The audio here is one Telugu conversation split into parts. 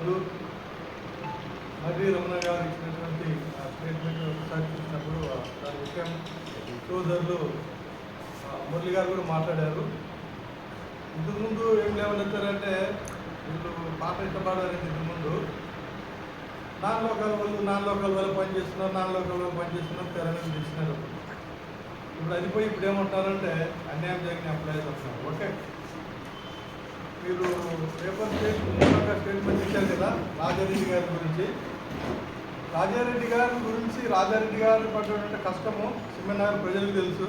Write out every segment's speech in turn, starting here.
ముందు మర్రి రమణ గారు ఇచ్చినటువంటి ఆ స్టేట్మెంట్ ఒకసారి చూసినప్పుడు దాని విషయం సోదరులు మురళి గారు కూడా మాట్లాడారు. ఇంతకుముందు ఏం లేవనెత్తారంటే వీళ్ళు పాట ఇష్టపడారు ఇంతకుముందు నాన్ లోకల్ వాళ్ళు నాన్ లోకల్ వాళ్ళు పనిచేస్తున్నారు నాన్ లోకల్ వాళ్ళు పనిచేస్తున్నారు తెలంగాణ మీద ఇప్పుడు అది పోయి ఇప్పుడు ఏమంటారంటే అన్యాయం జరిగిన అప్లై చేస్తున్నారు ఓకే. మీరు పేపర్ స్టేట్మెంట్ స్టేట్మెంట్ ఇచ్చారు కదా రాజారెడ్డి గారి గురించి. రాజారెడ్డి గారి గురించి రాజారెడ్డి గారు పడినటువంటి కష్టము సిమెంట్ ప్రజలకు తెలుసు.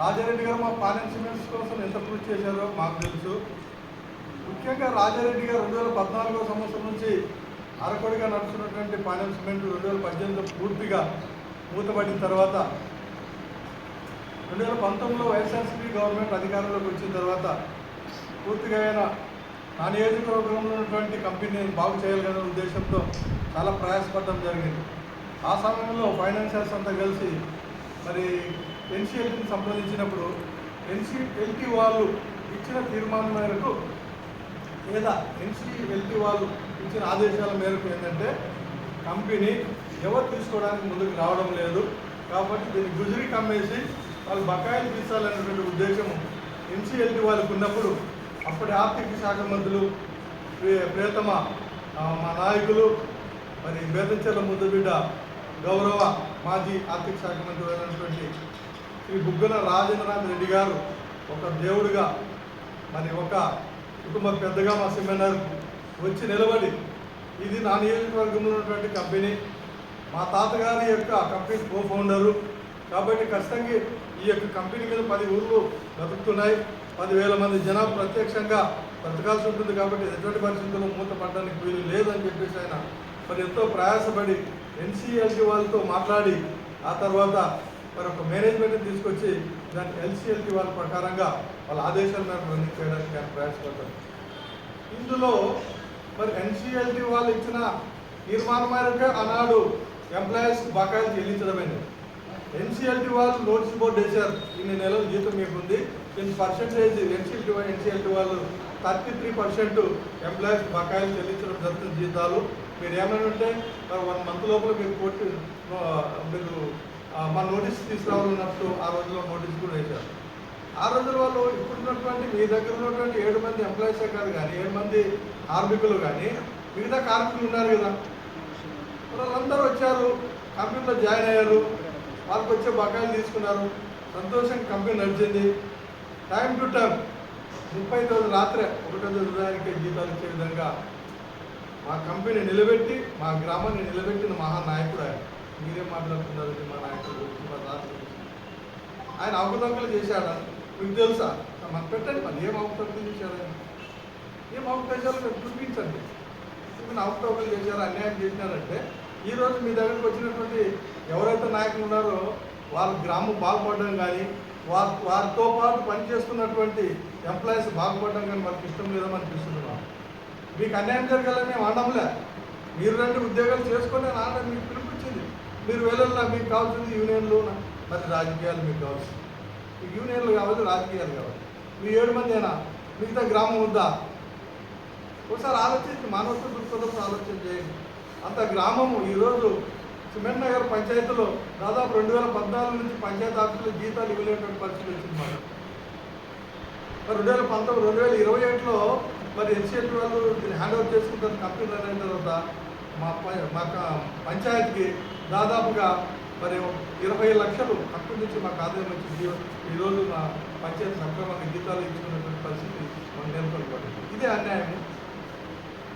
రాజారెడ్డి గారు మా పాలెం సిమెంట్స్ కోసం ఎంత కృషి చేశారో మాకు తెలుసు. ముఖ్యంగా రాజారెడ్డి గారు రెండు వేల పద్నాలుగో సంవత్సరం నుంచి అరకొడిగా నడుస్తున్నటువంటి పాలెం సిమెంట్ రెండు వేల పద్దెనిమిదిలో పూర్తిగా మూతపడిన తర్వాత రెండు వేల పంతొమ్మిదిలో వైఎస్ఆర్సీపీ గవర్నమెంట్ అధికారంలోకి వచ్చిన తర్వాత పూర్తిగా నా నియోజకవర్గంలో ఉన్నటువంటి కంపెనీని బాగు చేయాలనే ఉద్దేశంతో చాలా ప్రయాసపడడం జరిగింది. ఆ సమయంలో ఫైనాన్షియల్స్ అంతా కలిసి మరి ఎన్సీఎల్టీని సంప్రదించినప్పుడు ఎన్సీఎల్టీ వాళ్ళు ఇచ్చిన తీర్మానం మేరకు లేదా ఎన్సీఎల్టీ వాళ్ళు ఇచ్చిన ఆదేశాల మేరకు ఏంటంటే కంపెనీ ఎవరు తీసుకోవడానికి ముందుకు రావడం లేదు. కాబట్టి దీన్ని గుజరీ కమ్మేసి వాళ్ళు బకాయిలు తీర్చాలనేటువంటి ఉద్దేశం ఎన్సీఎల్టీ వాళ్ళకు ఉన్నప్పుడు అప్పటి ఆర్థిక శాఖ మంత్రులు ప్రియతమ మా నాయకులు మరి బేతంచెర్ల ముద్దుబిడ్డ గౌరవ మాజీ ఆర్థిక శాఖ మంత్రి అయినటువంటి శ్రీ బుగ్గన రాజేంద్రనాథ్ రెడ్డి గారు ఒక దేవుడిగా మరి ఒక కుటుంబ పెద్దగా మా సెమినార్ వచ్చి నిలబడి ఇది నా నియోజకవర్గంలో ఉన్నటువంటి కంపెనీ. మా తాతగారి యొక్క కంపెనీ కో ఫౌండరు కాబట్టి ఖచ్చితంగా ఈ యొక్క కంపెనీ మీద పది ఊళ్ళు బతుకుతున్నాయి పదివేల మంది జనాలు ప్రత్యక్షంగా బ్రతకాల్సి ఉంటుంది కాబట్టి ఎటువంటి పరిస్థితుల్లో మూతపడడానికి వీలు లేదని చెప్పేసి ఆయన మరి ఎంతో ప్రయాసపడి ఎన్సీఎల్టీ వాళ్ళతో మాట్లాడి ఆ తర్వాత మరి ఒక మేనేజ్మెంట్ని తీసుకొచ్చి దాన్ని ఎల్సీఎల్టీ వాళ్ళ ప్రకారంగా వాళ్ళ ఆదేశాల మేరకు రన్నింగ్ చేయడానికి ఆయన ప్రయాసపడ్డారు. ఇందులో మరి ఎన్సీఎల్టీ వాళ్ళు ఇచ్చిన తీర్మానం మేరకు ఆనాడు ఎంప్లాయీస్ బకాయిలు చెల్లించడమైనది ఎన్సీఎల్టీ వాళ్ళు నోటీస్ బోర్డు వేశారు. ఇన్ని నెలలు జీతం మీకు ఉంది ఇంత పర్సెంటేజ్ ఎన్సీఎల్టీ ఎన్సీఎల్టీ వాళ్ళు థర్టీ త్రీ పర్సెంట్ ఎంప్లాయీస్ బకాయిలు చెల్లించడం జరుగుతుంది జీతాలు. మీరు ఏమైనా ఉంటే వన్ మంత్ లోపల మీరు కోర్టు మీరు మా నోటీస్ తీసుకురావాలన్నట్టు ఆ రోజులో నోటీస్ కూడా వేశారు. ఆ రోజుల వాళ్ళు ఇప్పుడున్నటువంటి మీ దగ్గర ఉన్నటువంటి ఏడు మంది ఎంప్లాయీసే కాదు కానీ ఏడు మంది కార్మికులు కానీ మిగతా కార్మికులు ఉన్నారు కదా. వాళ్ళందరూ వచ్చారు కంపెనీలో జాయిన్ అయ్యారు. వాళ్ళకి వచ్చే బకాయిలు తీసుకున్నారు. సంతోషంగా కంపెనీ నడిచింది. టైం టు టైం ముప్పై తొమ్మిది రాత్రే ఒకటో ఉదయానికి జీతాలు ఇచ్చే విధంగా మా కంపెనీ నిలబెట్టి మా గ్రామాన్ని నిలబెట్టిన మహానాయకుడు ఆయన. మీరేం మాట్లాడుతున్నారు మా నాయకుడు గురించి మా రాత్రి ఆయన అవకతవకలు చేశాడా? మీకు తెలుసా? మనం పెట్టండి మరి ఏం అవకతవకలు చేశాడు ఆయన? ఏం అవకాశాలు చూపించండి. ఇప్పుడు అవకతవకలు చేశారు? అన్యాయం చేసినారంటే ఈరోజు మీ దగ్గరకు వచ్చినటువంటి ఎవరైతే నాయకులు ఉన్నారో వాళ్ళ గ్రామం బాగుపడడం కానీ వారి వారితో పాటు పనిచేస్తున్నటువంటి ఎంప్లాయీస్ బాగుపడడం కానీ మనకి ఇష్టం లేదని అనిపిస్తున్నాం మీకు అన్యాయం జరగాలని మేము అనడంలే. మీరు రెండు ఉద్యోగాలు చేసుకొని నాన్న మీకు పిలిపించింది. మీరు వెళ్ళాలా మీకు కావాల్సింది యూనియన్లు మరి రాజకీయాలు మీకు కావాల్సింది. మీకు యూనియన్లు కావాలి రాజకీయాలు కావాలి మీ ఏడు మందేనా? మిగతా గ్రామం ఉందా? ఒకసారి ఆలోచించి మానవత్వ దృక్పథంతో ఆలోచన చేయండి. అంత గ్రామము ఈరోజు సిమెంట్ నగర్ పంచాయతీలో దాదాపు రెండు వేల పద్నాలుగు నుంచి పంచాయతీ ఆఫీసులో జీతాలు ఇవ్వలేటువంటి పరిస్థితి వచ్చిందన్నమాట. మరి రెండు వేల పంతొమ్మిది రెండు వేల ఇరవై ఏడులో మరి ఎన్సీఎల్ వాళ్ళు దీన్ని హ్యాండ్ ఓవర్ చేసుకుంటారు కంపెనీ రన్ అయిన తర్వాత మా మా పంచాయతీకి దాదాపుగా మరి ఇరవై లక్షలు కంపెనీ నుంచి మాకు ఆదాయం వచ్చింది. ఈరోజు మా పంచాయతీ సక్రమంగా జీతాలు ఇచ్చుకున్నటువంటి పరిస్థితి మనం నేర్పడబడింది ఇదే అన్యాయము.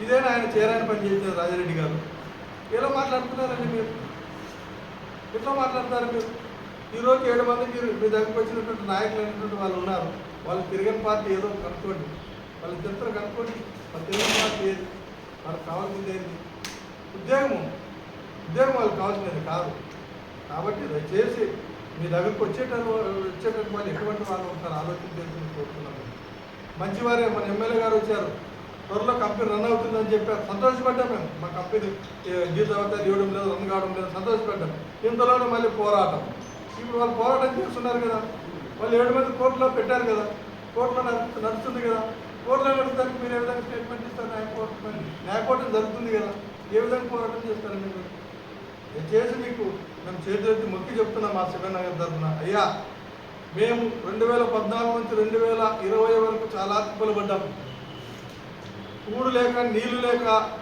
ఇదేనా ఆయన చేరాని పని చేసిన రాజారెడ్డి గారు? ఎలా మాట్లాడుతున్నారండి మీరు? ఎట్లా మాట్లాడతారు మీరు? ఈరోజు ఏడు మంది మీరు మీ దగ్గరకు వచ్చినటువంటి నాయకులు అయినటువంటి వాళ్ళు ఉన్నారు. వాళ్ళు తిరగని పార్టీ ఏదో కనుక్కోండి. వాళ్ళు ఇద్దరు కనుక్కోండి. వాళ్ళు తిరగని పార్టీ ఏది? వాళ్ళకి కావాల్సింది ఏంటి ఉద్యోగము ఉద్యోగం వాళ్ళకి కావాల్సినది కాదు. కాబట్టి దయచేసి మీ దగ్గరకు వచ్చేటప్పుడు వచ్చేటటువంటి వాళ్ళు ఎటువంటి వాళ్ళు ఒకసారి ఆలోచించేసి కోరుతున్నాను మంచివారే మన ఎమ్మెల్యే గారు వచ్చారు. త్వరలో కంపెనీ రన్ అవుతుందని చెప్పారు సంతోషపడ్డాం మేము. మా కంపెనీ జీతం జీతావతాలు ఇవ్వడం లేదు రన్ కావడం లేదు సంతోషపడ్డాం. ఇంతలోనే మళ్ళీ పోరాటం. ఇప్పుడు వాళ్ళు పోరాటం చేస్తున్నారు కదా. వాళ్ళు ఏడు మంది కోర్టులో పెట్టారు కదా. కోర్టులో నడుస్తుంది కదా. కోర్టులో నడుస్తానికి మీరు ఏ విధంగా స్టేట్మెంట్ ఇస్తారు? న్యాయకోర్టు మరి న్యాయకోర్టు జరుగుతుంది కదా. ఏ విధంగా పోరాటం చేస్తారు మీరు? దయచేసి మీకు మేము చేతులెత్తి మొక్కి చెప్తున్నాం మా శివనగర్ తరఫున. అయ్యా మేము రెండు వేల పద్నాలుగు నుంచి రెండు వేల ఇరవై వరకు చాలా తిప్పలు పడ్డాం కూడు లేక నీళ్ళు లేక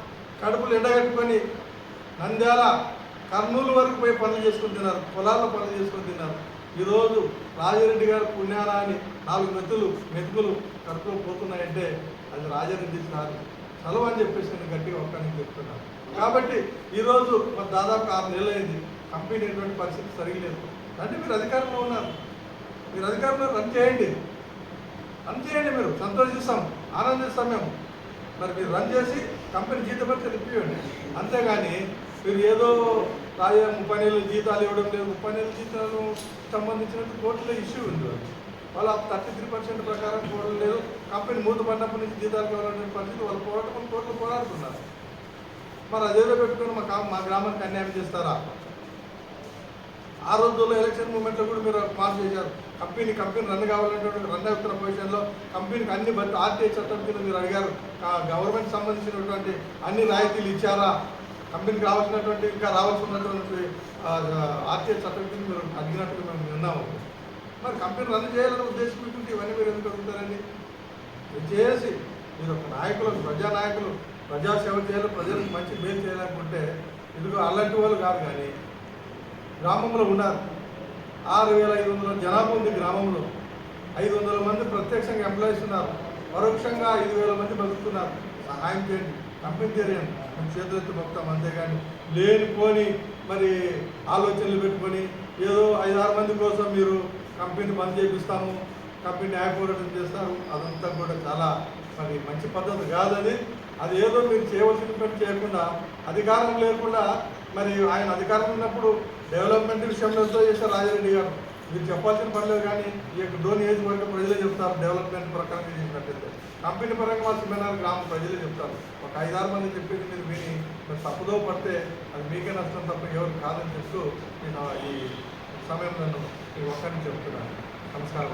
కడుపులు ఎండగట్టుకొని నంద్యాల కర్నూలు వరకు పోయి పనులు చేసుకుని తిన్నారు పొలాల్లో పనులు చేసుకుని తిన్నారు. ఈరోజు రాజారెడ్డి గారు పుణ్యానాన్ని నాలుగు మెతులు మెతుకులు కడుపులో పోతున్నాయంటే అది రాజారెడ్డి సార్ చలవ అని చెప్పేసి నేను గట్టిగా ఒక్కడిని చెప్తున్నాను. కాబట్టి ఈరోజు మరి దాదాపు ఆరు నెలలు అయింది. కంపెనీ ఎటువంటి పరిస్థితి సరిగలేదు. అంటే మీరు అధికారంలో ఉన్నారు. మీరు అధికారంలో రన్ చేయండి. రన్ చేయండి మీరు. సంతోషిస్తాం. ఆనందిస్తాం మేము. మరి మీరు రన్ చేసి కంపెనీ జీతపత్రి ఇప్పివ్వండి అంతేగాని మీరు ఏదో రాజే ముప్పై నెలలు జీతాలు ఇవ్వడం లేదు. ముప్పై నెలల జీతాలు సంబంధించినట్టు కోర్టులో ఇష్యూ ఉంది. వాళ్ళ థర్టీ త్రీ పర్సెంట్ ప్రకారం కోర్టులు లేదు. కంపెనీ మూత పడినప్పటి నుంచి జీతాలు కావాలనే పరిస్థితి వాళ్ళు పోరాటం కోర్టులు పోరాడుతున్నారు. మరి అదేదో పెట్టుకొని మా మా గ్రామానికి అన్యాయం చేస్తారా? ఆ రోజుల్లో ఎలక్షన్ మూమెంట్లో కూడా మీరు పాస్ చేశారు. కంపెనీ కంపెనీ రన్ కావాలనేటువంటి రన్ అవుతున్న పొజిషన్లో కంపెనీకి అన్ని బట్టి ఆర్టీఐ చట్టం కింద మీరు అడిగారు. గవర్నమెంట్ సంబంధించినటువంటి అన్ని రాయితీలు ఇచ్చారా? కంపెనీకి రావాల్సినటువంటి ఇంకా రావాల్సి ఉన్నటువంటి ఆర్టీఐ చట్టం కింద మీరు అడిగినట్టుగా మేము విన్నాము. మరి కంపెనీ రన్ చేయాలనే ఉద్దేశం ఇవన్నీ మీరు ఎందుకు అడుగుతారండి? చేసి మీరు ఒక నాయకులు ప్రజా నాయకులు ప్రజాసేవ చేయాలి ప్రజలకు మంచి మేలు చేయాలనుకుంటే ఇదిగో అలాంటి వాళ్ళు కాదు కానీ గ్రామంలో ఉన్నారు ఆరు వేల ఐదు వందల జనాభా ఉంది గ్రామంలో. ఐదు వందల మంది ప్రత్యక్షంగా ఎంప్లాయీస్ ఉన్నారు. పరోక్షంగా ఐదు వేల మంది బతుకుతున్నారు. సహాయం చేయండి. కంపెనీ చేయండి. మేము చేతులెత్తి మొత్తం అంతేగాని లేనిపోని మరి ఆలోచనలు పెట్టుకొని ఏదో ఐదు ఆరు మంది కోసం మీరు కంపెనీ బంద్ చేపిస్తాము కంపెనీ న్యాయ చేస్తారు. అదంతా కూడా చాలా మరి మంచి పద్ధతి కాదని అది ఏదో మీరు చేయవలసిన పని చేయకుండా అధికారం లేకుండా మరి ఆయన అధికారం ఉన్నప్పుడు డెవలప్మెంట్ విషయంలో ఎంతో చేశారు రాజారెడ్డి గారు. మీరు చెప్పాల్సిన పర్లేదు కానీ ఈ యొక్క డోన్ ఏజ్ వరకు ప్రజలే చెప్తారు డెవలప్మెంట్ ప్రకారం చేసినట్టయితే కంపెనీ పరంగా మా సిమెంట్ గ్రామ ప్రజలే చెప్తారు. ఒక ఐదారు మంది చెప్పింది మీరు విని మరి తప్పుదో పడితే అది మీకే నష్టం తప్ప ఎవరు కాదని చెప్తూ నేను ఈ సమయం నన్ను ఈ ఒక్కరిని చెప్తున్నాను. నమస్కారం.